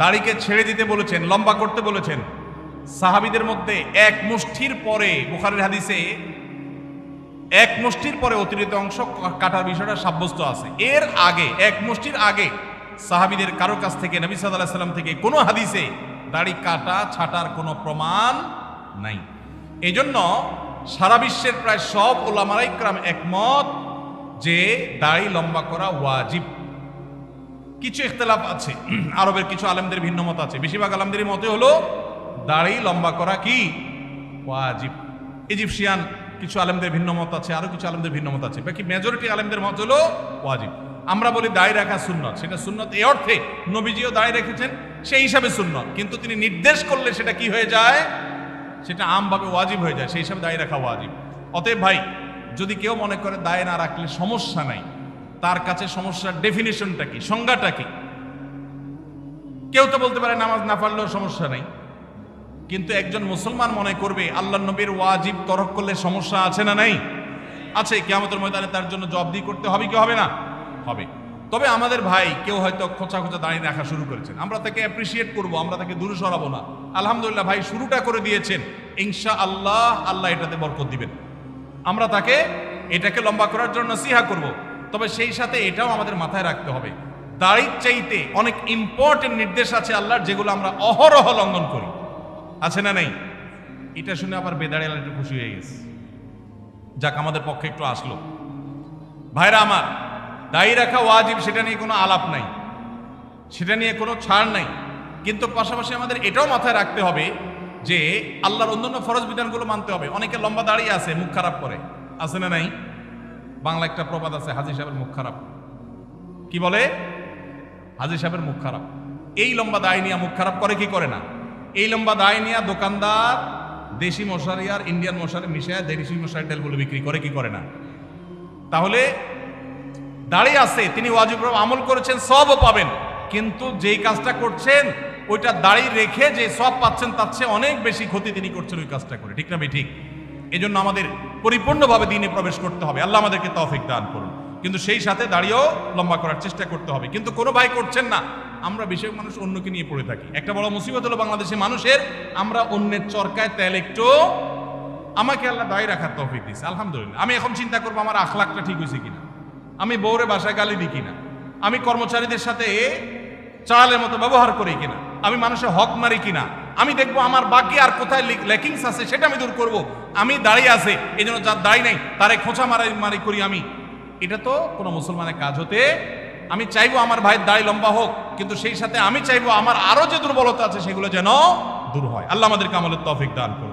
দাড়িকে ছেড়ে দিতে বলেছেন, লম্বা করতে বলেছেন। সাহাবিদের মধ্যে এক মুষ্ঠির পরে, বুখারের হাদিসে এক মুষ্টির পরে অতিরিক্ত অংশ কাটার বিষয়টা সাব্যস্ত আছে। এর আগে, এক মুষ্টির আগে সাহাবিদের কারও কাছ থেকে, নবী সাল্লাহ সাল্লাম থেকে কোনো হাদিসে দাড়ি কাটা, ছাটার কোনো প্রমাণ নাই। এই জন্য সারা বিশ্বের প্রায় সব ওলামারাইক্রাম একমত যে দাড়ি লম্বা করা ওয়াজিব। কিছু ইখতলাফ আছে। আরবের কিছু আলেমদের ভিন্ন মত আছে। বেশিরভাগ আলেমদের মতে হলো, দাড়ি লম্বা করা কি? ওয়াজিব। ইজিপশিয়ান কিছু আলেমদের ভিন্ন মত আছে আরও কিছু আলেমদের ভিন্ন মত আছে। বাকি মেজরিটি আলেমদের মত হলো ওয়াজিব। আমরা বলি দাড়ি রাখা সুন্নত। সেটা সুন্নত এই অর্থে নবীজিও দাড়ি রেখেছেন, সেই হিসাবে সুন্নত। কিন্তু তিনি নির্দেশ করলে সেটা কি হয়ে যায়? সেটা আমভাবে ওয়াজিব হয়ে যায়। সেই হিসাবে দাড়ি রাখা ওয়াজিব। অতএব ভাই, যদি কেউ মনে করে দায় না রাখলে সমস্যা নাই। তার কাছে সমস্যার ডেফিনেশনটা কি? সংজ্ঞাটা কি? কেউ তো বলতে পারে নামাজ না পারলেও সমস্যা নাই। কিন্তু একজন মুসলমান মনে করবে আল্লাহ নবীর ওয়াজিব তরক করলে সমস্যা আছে না নাই? আছে, কেয়ামতের ময়দানে তার জন্য জবাবদি করতে হবে কি হবে না? হবে। তবে আমাদের ভাই কেউ হয়তো খোঁচা খোঁচা দাঁড়িয়ে রাখা শুরু করেছেন। আমরা তাকে অ্যাপ্রিসিয়েট করব, আমরা তাকে দূরে সরাবো না। আলহামদুলিল্লাহ ভাই শুরুটা করে দিয়েছেন। ইনশা আল্লাহ আল্লাহ এটাতে বরকত দিবেন। আমরা তাকে এটাকে লম্বা করার জন্য সিহা করব। তবে সেই সাথে এটাও আমাদের মাথায় রাখতে হবে। দাড়ির চাইতে অনেক ইম্পর্টেন্ট নির্দেশ আছে আল্লাহর, যেগুলো আমরা অহরহ লঙ্ঘন করি। আছে না নেই? এটা শুনে আবার বেদাড়ি আল্লাহ একটু খুশি হয়ে গেছে। যাক, আমাদের পক্ষে একটু আসলো। ভাইরা আমার, দায়ী রাখা ওয়াজিব, সেটা নিয়ে কোনো আলাপ নাই। সেটা নিয়ে কোনো ছাড় নাই। কিন্তু পাশাপাশি আমাদের এটাও মাথায় রাখতে হবে যে, আল্লাহর অন্যান্য ফরজ বিধানগুলো মানতে হবে। অনেকে লম্বা দাঁড়িয়ে আছে, মুখ খারাপ করে। আছে না নাই? বাংলা একটা প্রবাদ আছে, হাজি সাহেবের মুখ খারাপ। কি বলে? হাজি সাহেবের মুখ খারাপ। এই লম্বা দায় নিয়ে মুখ খারাপ করে কি করে না? এই লম্বা দায় নিয়ে দোকানদার দেশি মশারি আর ইন্ডিয়ান মশারি মিশিয়ে দেশি মশারি তেলগুলো বিক্রি করে কি করে না? তাহলে দাঁড়িয়ে আছে, তিনি ওয়াজিব আমল করেছেন, সবও পাবেন। কিন্তু যেই কাজটা করছেন, ওইটা দাঁড়িয়ে রেখে যে সব পাচ্ছেন, তার চেয়ে অনেক বেশি ক্ষতি তিনি করছেন ওই কাজটা করে। ঠিক না ভাই, ঠিক? এই জন্য আমাদের পরিপূর্ণভাবে দিনে প্রবেশ করতে হবে। আল্লাহ আমাদেরকে তৌফিক দান করুন। কিন্তু সেই সাথে দাঁড়িয়েও লম্বা করার চেষ্টা করতে হবে। কিন্তু কোনো ভাই করছেন না। আমরা বেশিরভাগ মানুষ অন্যকে নিয়ে পড়ে থাকি। একটা বড় মুসিবত হলো বাংলাদেশের মানুষের, আমরা অন্যের চরকায় তেল একটু আমাকে আল্লাহ দায়ী রাখার তৌফিক দিচ্ছে আলহামদুলিল্লাহ। আমি এখন চিন্তা করব আমার আখলাকটা ঠিক হয়েছে কিনা। আমি বউরে বাসায় গালি দিই কিনা। আমি কর্মচারীদের সাথে চালের মতো ব্যবহার করি কিনা। আমি মানুষের হক মারি কিনা। আমি দেখব আমার বাকি আর কোথায় লেকিংস আছে, সেটা আমি দূর করব। আমি দাঁড়িয়ে আছে এই জন্য যার দাঁড়িয়ে নাই, তারে খোঁচা মারাই মারি করি আমি। এটা তো কোনো মুসলমানের কাজ হতে, আমি চাইব আমার ভাইয়ের দাড়ি লম্বা হোক, কিন্তু সেই সাথে আমি চাইব আমার আরও যে দুর্বলতা আছে, সেগুলো যেন দূর হয়। আল্লাহ আমাদেরকে আমলের তফিক দান করুন।